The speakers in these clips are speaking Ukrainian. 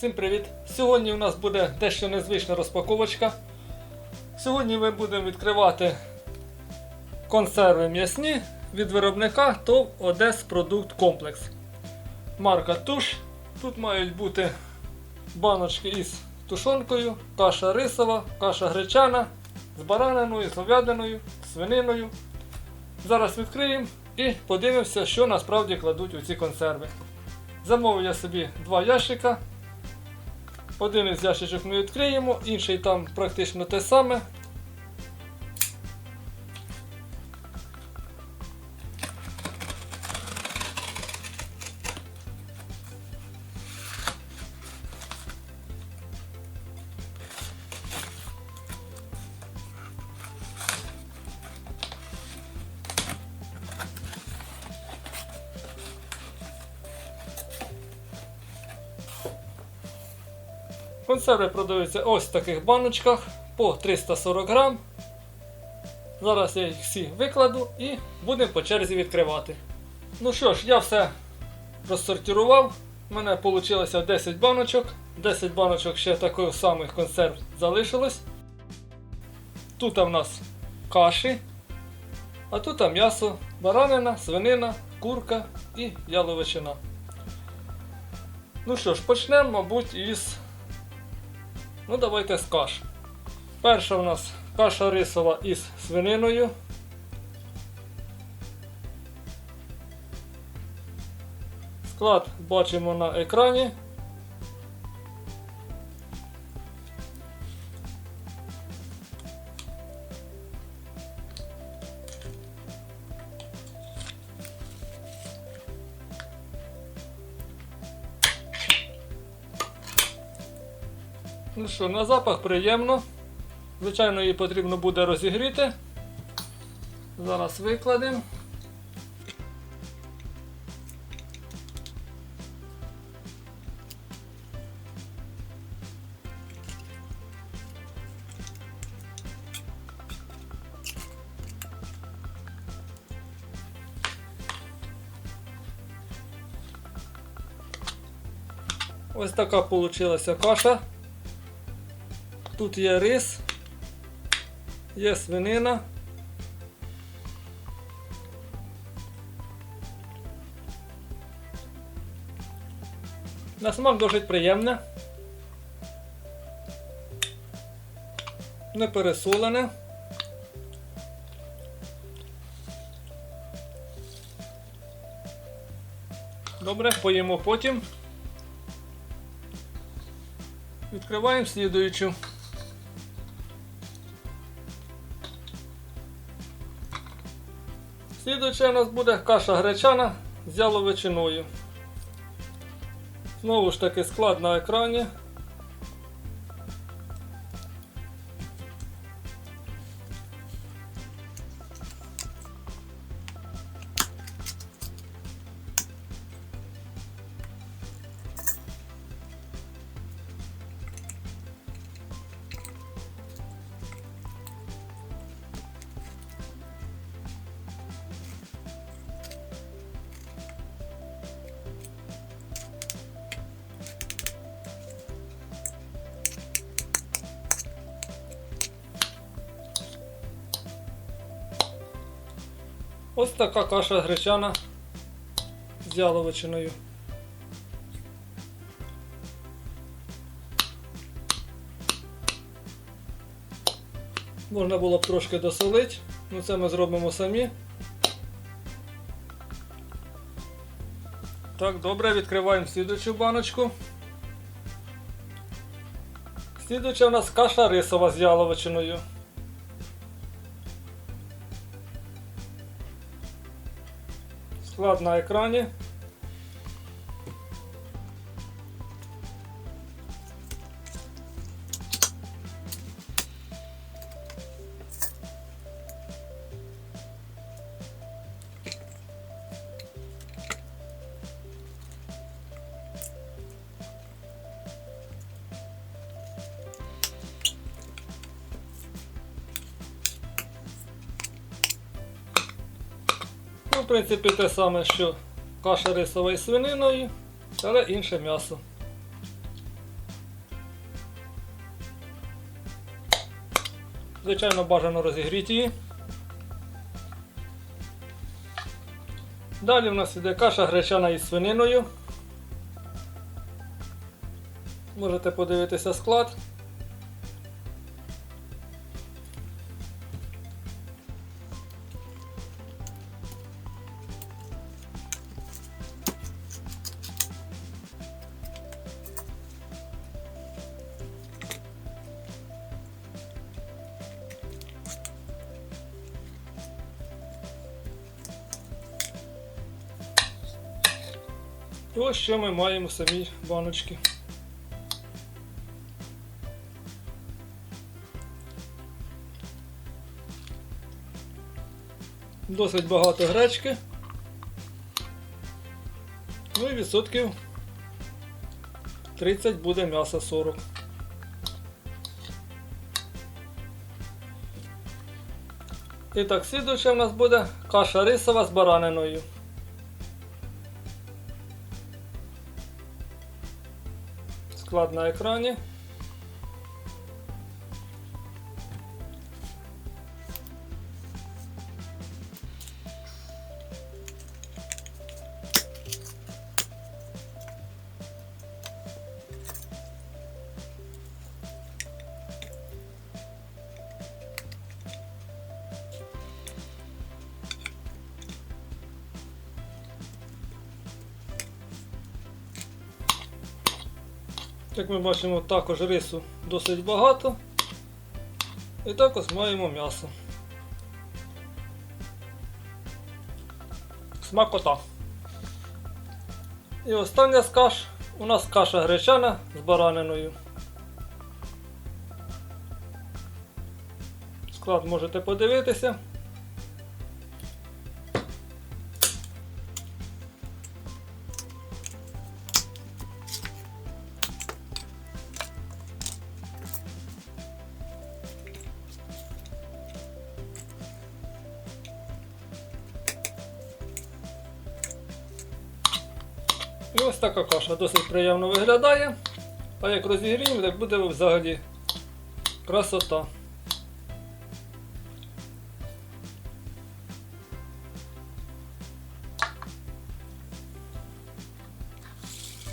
Всім привіт! Сьогодні у нас буде дещо незвична розпаковочка. Сьогодні ми будемо відкривати консерви м'ясні від виробника ТОВ Одес Продукт Комплекс. Марка Туш. Тут мають бути баночки із тушонкою, каша рисова, каша гречана з бараниною, з говядиною, свининою. Зараз відкриємо і подивимося, що насправді кладуть у ці консерви. Замовив я собі два ящика. Один із ящичок ми відкриємо, інший там практично те саме. Консерви продаються ось в таких баночках по 340 грам. Зараз я їх всі викладу і будемо по черзі відкривати. Ну що ж, я все розсортував. У мене вийшло 10 баночок. 10 баночок ще таких самих консерв залишилось. Тут у нас каші, а тут м'ясо, баранина, свинина, курка і яловичина. Ну що ж, почнемо, мабуть, із Ну, давайте з каш. Перша у нас каша рисова із свининою. Склад бачимо на екрані. Що, на запах приємно. Звичайно, її потрібно буде розігріти. Зараз викладемо. Ось така вийшла каша. Тут є рис, є свинина. На смак досить приємне. Не пересолене. Добре, поїмо потім. Відкриваємо слідуючу. Слідуюче у нас буде каша гречана з яловичиною. Знову ж таки склад на екрані. Ось така каша гречана з яловичиною. Можна було б трошки досолити, але це ми зробимо самі. Так, добре, відкриваємо слідучу баночку. Слідуча у нас каша рисова з яловичиною. Склад на екрані. принципі, те саме, що каша рисова із свининою, але інше м'ясо. Звичайно, бажано розігріти її. Далі в нас іде каша гречана із свининою. Можете подивитися склад. Ось що ми маємо в самій баночці. Досить багато гречки. Ну і відсотків 30 буде м'яса 40. І так, слідуюче в нас буде каша рисова з бараниною. Склад на екрані. Як ми бачимо, також рису досить багато. І також маємо м'ясо. Смакота. І остання з каш у нас каша гречана з бараниною. Склад можете подивитися. І ось така каша досить приємно виглядає. А як розігріємо, так буде взагалі красота.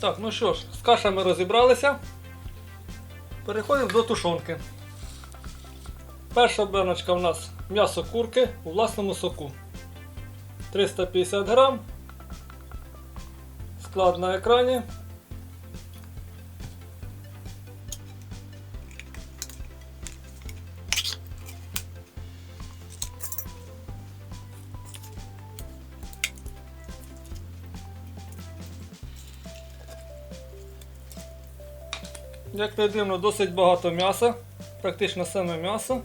Так, ну що ж, з кашами розібралися. Переходимо до тушонки. Перша баночка у нас м'ясо курки у власному соку. 350 грам. Склад на екрані. Як не дивно, досить багато м'яса, практично саме м'ясо.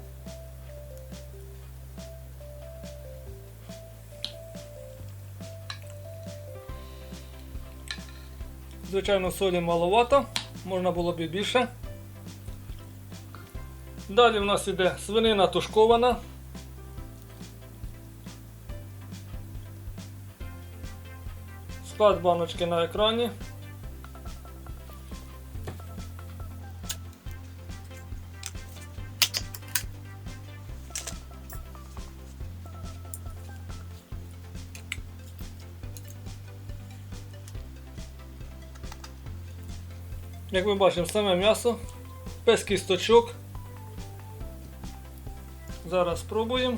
Звичайно, солі маловато, можна було б і більше. Далі в нас іде свинина тушкована. Склад баночки на екрані. Як ми бачимо, саме м'ясо, без кісточок. Зараз спробуємо.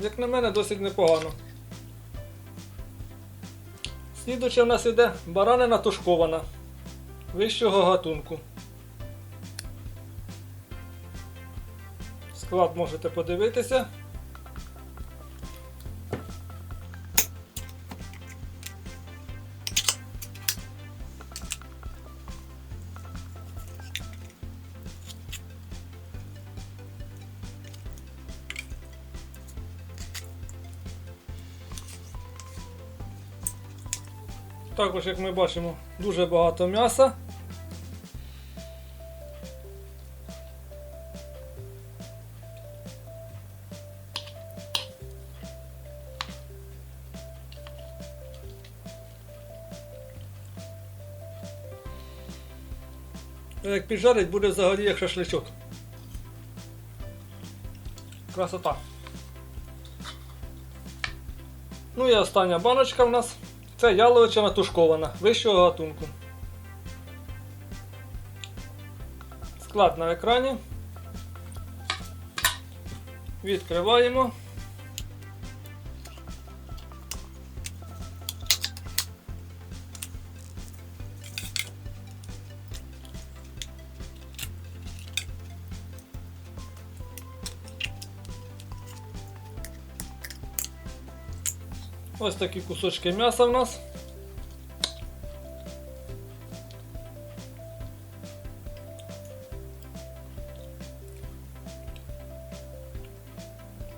Як на мене, досить непогано. Слідуче в нас іде баранина тушкована вищого гатунку. Склад можете подивитися. Також, як ми бачимо, дуже багато м'яса. Е, як піджарить, буде взагалі як шашличок. Красота. Ну і остання баночка в нас. Це яловичина тушкована вищого гатунку. Склад на екрані. Відкриваємо. Ось такі кусочки м'яса в нас.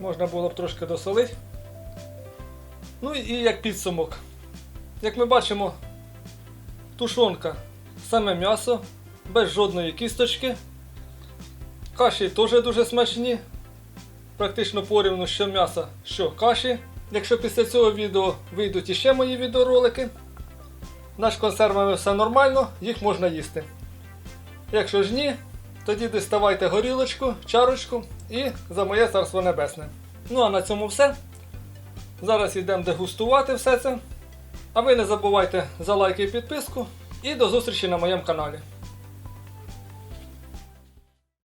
Можна було б трошки досолити. Ну і як підсумок. Як ми бачимо, тушонка, саме м'ясо, без жодної кісточки. Каші теж дуже смачні. Практично порівну що м'яса, що каші. Якщо після цього відео вийдуть іще мої відеоролики, наш консервами все нормально, їх можна їсти. Якщо ж ні, тоді доставайте горілочку, чарочку і за моє царство небесне. Ну а на цьому все. Зараз йдемо дегустувати все це. А ви не забувайте за лайки і підписку. І до зустрічі на моєму каналі.